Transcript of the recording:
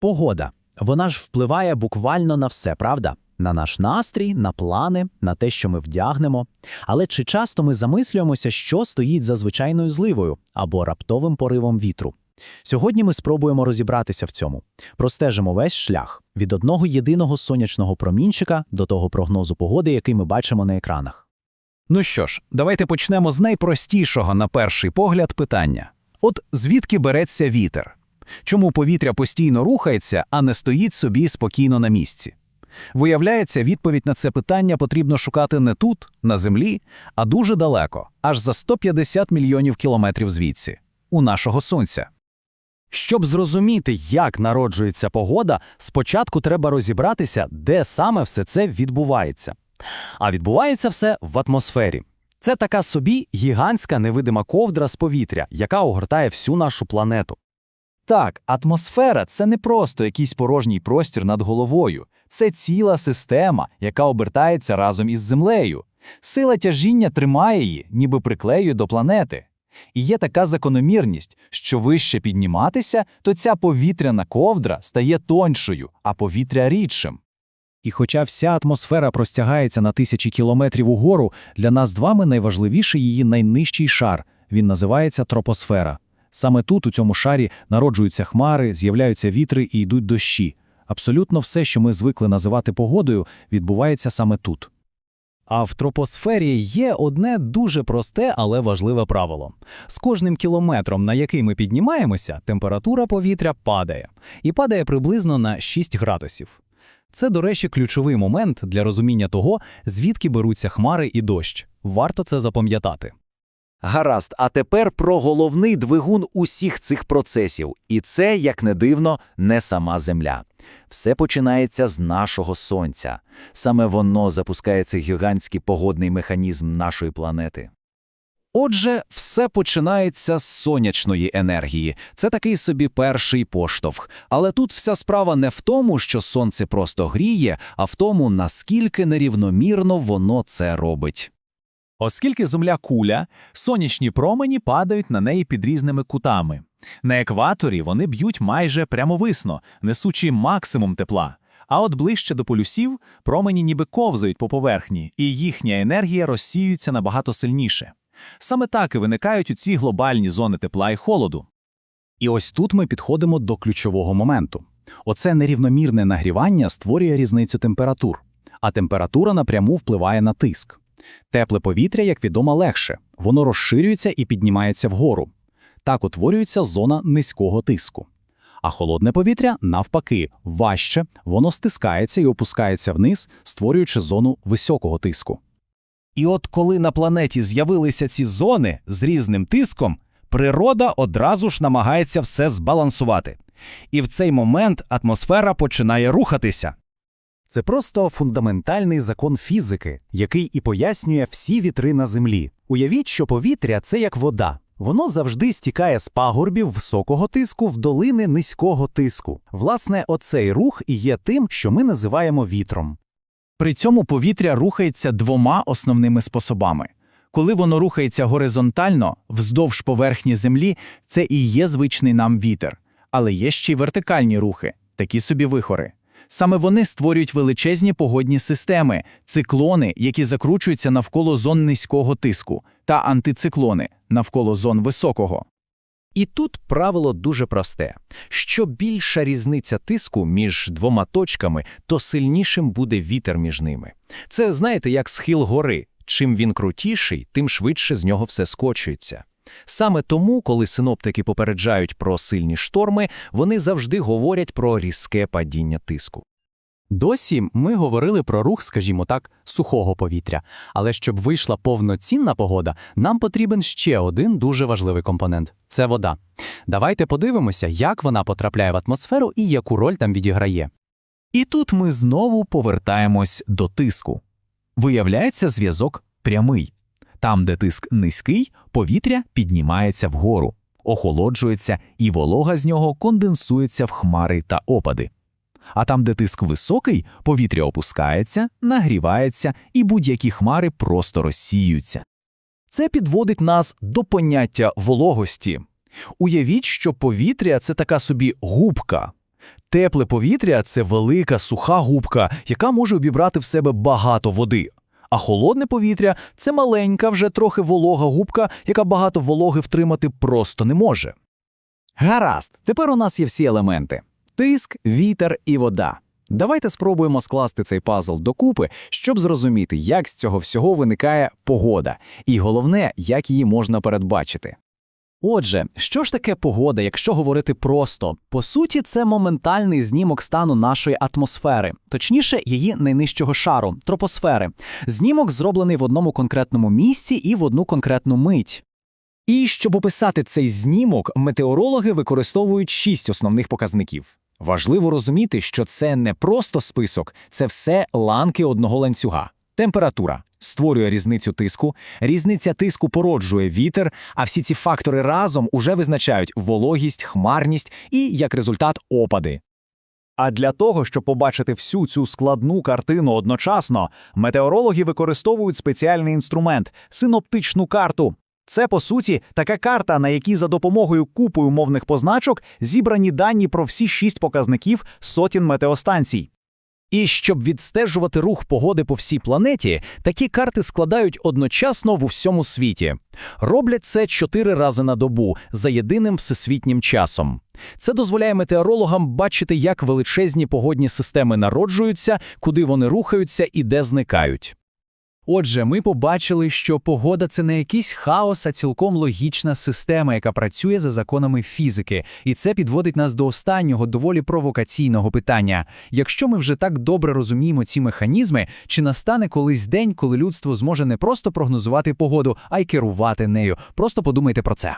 Погода. Вона ж впливає буквально на все, правда? На наш настрій, на плани, на те, що ми вдягнемо. Але чи часто ми замислюємося, що стоїть за звичайною зливою або раптовим поривом вітру? Сьогодні ми спробуємо розібратися в цьому. Простежимо весь шлях від одного єдиного сонячного промінчика до того прогнозу погоди, який ми бачимо на екранах. Ну що ж, давайте почнемо з найпростішого на перший погляд питання. От звідки береться вітер? Чому повітря постійно рухається, а не стоїть собі спокійно на місці? Виявляється, відповідь на це питання потрібно шукати не тут, на землі, а дуже далеко, аж за 150 мільйонів кілометрів звідси, у нашого сонця. Щоб зрозуміти, як народжується погода, спочатку треба розібратися, де саме все це відбувається. А відбувається все в атмосфері. Це така собі гігантська невидима ковдра з повітря, яка огортає всю нашу планету. Так, атмосфера це не просто якийсь порожній простір над головою, це ціла система, яка обертається разом із землею. Сила тяжіння тримає її, ніби приклеює до планети. І є така закономірність, що вище підніматися, то ця повітряна ковдра стає тоншою, а повітря рідшим. І хоча вся атмосфера простягається на тисячі кілометрів угору, для нас з вами найважливіший її найнижчий шар. Він називається тропосфера. Саме тут, у цьому шарі, народжуються хмари, з'являються вітри і йдуть дощі. Абсолютно все, що ми звикли називати погодою, відбувається саме тут. А в тропосфері є одне дуже просте, але важливе правило. З кожним кілометром, на який ми піднімаємося, температура повітря падає. І падає приблизно на 6 градусів. Це, до речі, ключовий момент для розуміння того, звідки беруться хмари і дощ. Варто це запам'ятати. Гаразд, а тепер про головний двигун усіх цих процесів. І це, як не дивно, не сама Земля. Все починається з нашого Сонця. Саме воно запускає цей гігантський погодний механізм нашої планети. Отже, все починається з сонячної енергії. Це такий собі перший поштовх. Але тут вся справа не в тому, що сонце просто гріє, а в тому, наскільки нерівномірно воно це робить. Оскільки земля куля, сонячні промені падають на неї під різними кутами. На екваторі вони б'ють майже прямовисно, несучи максимум тепла. А от ближче до полюсів промені ніби ковзають по поверхні, і їхня енергія розсіюється набагато сильніше. Саме так і виникають у ці глобальні зони тепла і холоду. І ось тут ми підходимо до ключового моменту. Оце нерівномірне нагрівання створює різницю температур, а температура напряму впливає на тиск. Тепле повітря, як відомо, легше, воно розширюється і піднімається вгору. Так утворюється зона низького тиску. А холодне повітря, навпаки, важче, воно стискається і опускається вниз, створюючи зону високого тиску. І от коли на планеті з'явилися ці зони з різним тиском, природа одразу ж намагається все збалансувати. І в цей момент атмосфера починає рухатися. Це просто фундаментальний закон фізики, який і пояснює всі вітри на землі. Уявіть, що повітря це як вода. Воно завжди стікає з пагорбів високого тиску в долини низького тиску. Власне, оцей рух і є тим, що ми називаємо вітром. При цьому повітря рухається двома основними способами. Коли воно рухається горизонтально, вздовж поверхні землі, це і є звичний нам вітер. Але є ще й вертикальні рухи, такі собі вихори. Саме вони створюють величезні погодні системи, циклони, які закручуються навколо зон низького тиску, та антициклони навколо зон високого. І тут правило дуже просте: що більша різниця тиску між двома точками, то сильнішим буде вітер між ними. Це знаєте, як схил гори. Чим він крутіший, тим швидше з нього все скочується. Саме тому, коли синоптики попереджають про сильні шторми, вони завжди говорять про різке падіння тиску. Досі ми говорили про рух, скажімо так, сухого повітря. Але щоб вийшла повноцінна погода, нам потрібен ще один дуже важливий компонент це вода. Давайте подивимося, як вона потрапляє в атмосферу і яку роль там відіграє. І тут ми знову повертаємось до тиску. Виявляється, зв'язок прямий. Там, де тиск низький, повітря піднімається вгору, охолоджується, і волога з нього конденсується в хмари та опади. А там, де тиск високий, повітря опускається, нагрівається, і будь-які хмари просто розсіюються. Це підводить нас до поняття вологості. Уявіть, що повітря це така собі губка. Тепле повітря це велика суха губка, яка може обібрати в себе багато води. А холодне повітря це маленька, вже трохи волога губка, яка багато вологи втримати просто не може. Гаразд, тепер у нас є всі елементи: тиск, вітер і вода. Давайте спробуємо скласти цей пазл докупи, щоб зрозуміти, як з цього всього виникає погода, і головне, як її можна передбачити. Отже, що ж таке погода, якщо говорити просто? По суті, це моментальний знімок стану нашої атмосфери, точніше, її найнижчого шару тропосфери. Знімок зроблений в одному конкретному місці і в одну конкретну мить. І щоб описати цей знімок, метеорологи використовують шість основних показників. Важливо розуміти, що це не просто список, це все ланки одного ланцюга. Температура створює різницю тиску, різниця тиску породжує вітер, а всі ці фактори разом уже визначають вологість, хмарність і, як результат, опади. А для того, щоб побачити всю цю складну картину одночасно, метеорологи використовують спеціальний інструмент синоптичну карту. Це, по суті, така карта, на якій за допомогою купи умовних позначок зібрані дані про всі шість показників сотень метеостанцій. І щоб відстежувати рух погоди по всій планеті, такі карти складають одночасно в усьому світі. Роблять це чотири рази на добу за єдиним всесвітнім часом. Це дозволяє метеорологам бачити, як величезні погодні системи народжуються, куди вони рухаються і де зникають. Отже, ми побачили, що погода це не якийсь хаос, а цілком логічна система, яка працює за законами фізики. І це підводить нас до останнього доволі провокаційного питання. Якщо ми вже так добре розуміємо ці механізми, чи настане колись день, коли людство зможе не просто прогнозувати погоду, а й керувати нею? Просто подумайте про це.